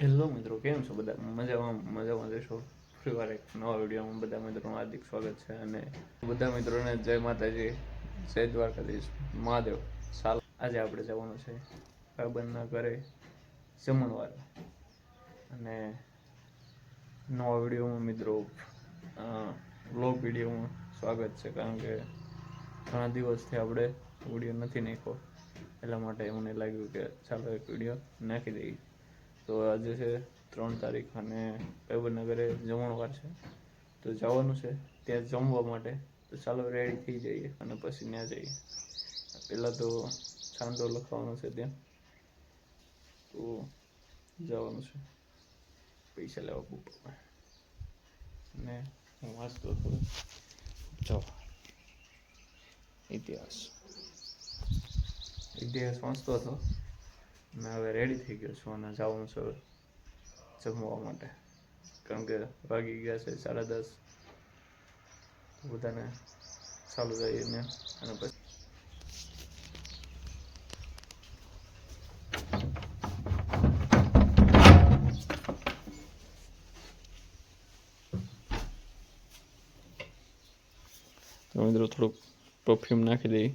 Hello મિત્રો, કેમ છો બધા? મજામાં મજામાં જશો? ફરી વાર એક નવા વિડીયોમાં બધા મિત્રોનું હાર્દિક સ્વાગત છે અને બધા મિત્રોને જય માતાજી, જય દ્વારકાધીશ, મહાદેવ. સાલ. આજે આપણે જવાનું છે ભાઈબંધના ઘરે જમણવાર. અને નવા વિડીયોમાં મિત્રો લો વિડીયોમાં સ્વાગત છે, કારણ કે ઘણા દિવસથી આપણે વીડિયો નથી નાખ્યો. એટલા માટે મને લાગ્યું કે ચાલો એક વીડિયો નાખી દઈએ. તો આજે છે ત્રણ તારીખ અને ઘરે જમણવાર છે. તો જવાનું છે, ત્યાં જમવા માટે. તો ચાલો રેડી થઈ જઈએ અને પછી ત્યાં જઈએ. પહેલાં તો છાંદો લખવાનો છે ત્યાં. તો જવાનું છે. પૈસા લેવા પપ્પા અને હું વાંચતો હતો. જો ઇતિહાસ. ઇતિહાસ વાંચતો હતો. મેં હવે રેડી થઈ ગયો છું અને જવાનું છું જમવા માટે. કારણ કે વાગી ગયા છે સાડા દસ. બધાને ચાલુ જઈને અને પછી મિત્રો થોડુંક પરફ્યુમ નાખી દઈ.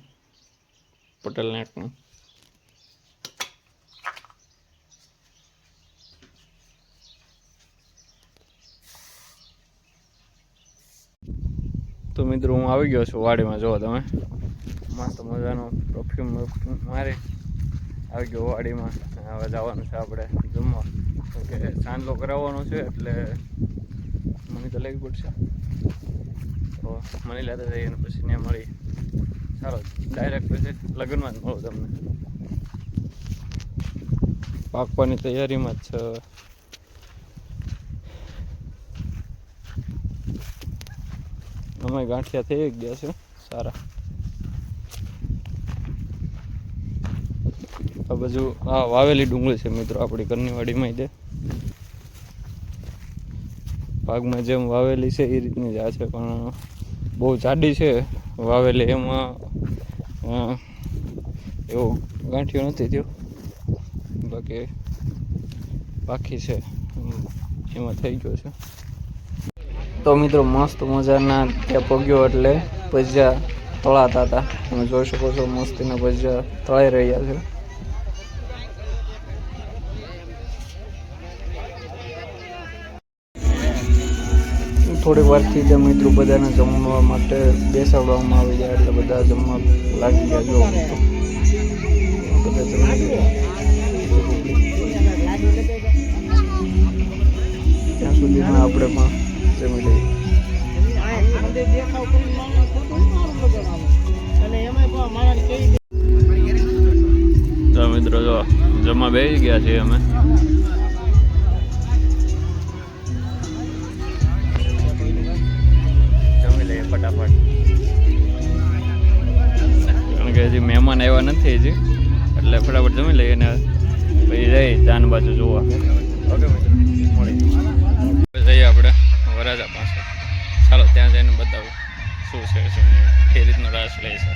પટેલ નાકનું તો મિત્રો હું આવી ગયો છું વાડીમાં. જો તમે. મસ્ત મજાનો પરફ્યુમ મારી. આવી ગયો વાડીમાં. હવે જવાનું છે આપણે જમવા. કે ચાંદલો કરાવવાનો છે એટલે મને તો લેવી પડશે. તો મને લેતા જઈએ અને પછી ત્યાં મળી. ચાલો ડાયરેક્ટ પછી લગ્નમાં જ મળું તમને. પાકવાની તૈયારીમાં જ છે. અમે ગાંઠિયા થઈ ગયા છે સારા. આ બાજુ આ વાવેલી ડુંગળી છે મિત્રો, આપણી ઘરની વાડીમાં તે ભાગમાં જેમ વાવેલી છે એ રીતની જ આ છે, પણ બહુ જાડી છે વાવેલી એમાં એવો ગાંઠિયો નથી થયો. બાકી બાકી છે એમાં થઈ ગયો છે. તો મિત્રો મસ્ત મજાના ત્યાં પગ્યો એટલે ભજીયા તળાતા હતા તમે જોઈ શકો છો મસ્તીના ભજીયા તળાઈ રહ્યા છે થોડી વારથી તે મિત્રો બધાને જમવા માટે બેસાડવામાં આવી ગયા એટલે બધા જમવા લાગી ગયા જો. ત્યાં સુધીમાં આપણે પણ જમી લઈએ તો મિત્રો જો જમવા બેસી ગયા છીએ અમે. જમી લઈએ ફટાફટ. કારણ કે હજી મહેમાન આવ્યા નથી હજી. એટલે ફટાફટ જમી લઈએ ને પછી જઈ જાન બાજુ જોવા. ઓકે મળી જઈએ આપણે. રાજા પાસે ચાલો, ત્યાં જઈને બતાવું શું છે, શું નહીં. એ રીતનો રાસ લે છે.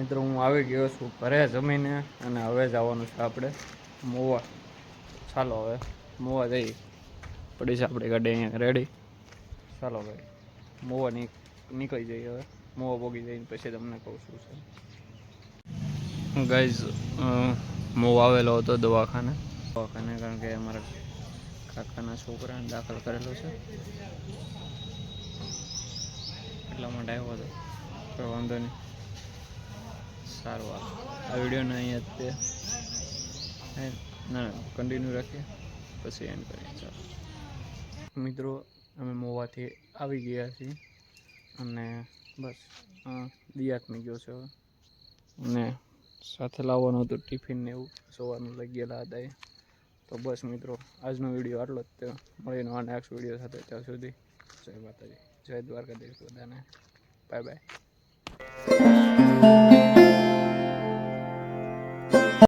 આવી ગયો છું ઘરે જમીને અને હવે જવાનું છે આપણે મોવા. ચાલો હવે મોવા જઈ પડી છે આપણી ગાડી અહીંયા રેડી ચાલો ભાઈ, મોવા નીક, નીકળી જઈએ હવે. મોવા ભોગી જઈને પછી તમને કહું શું છે ગાઈઝ મોવ આવેલો હતો દવાખાને. દવાખાને કારણ કે અમારા કાકાના છોકરાને દાખલ કરેલો છે. એટલા માટે આવ્યો હતો. કોઈ વાંધો નહીં. સારું હાલ આ વિડીયોને અહીંયા તે. ના ના કન્ટિન્યુ રાખીએ. પછી એન્ડ કરીએ. ચાલો. મિત્રો, અમે મોવાથી આવી ગયા છીએ. અને બસ દિયાકની ગયો છે અને સાથે લાવવાનું હતું ટિફિન ને એવું. સવારનું લઈ ગયેલા હતા એ તો બસ મિત્રો, આજનો વીડિયો આટલો જ તે. મળીને આ નેક્સ્ટ વીડિયો સાથે. ત્યાં સુધી જય માતાજી. જય દ્વારકાધીશ બધાને. Bye bye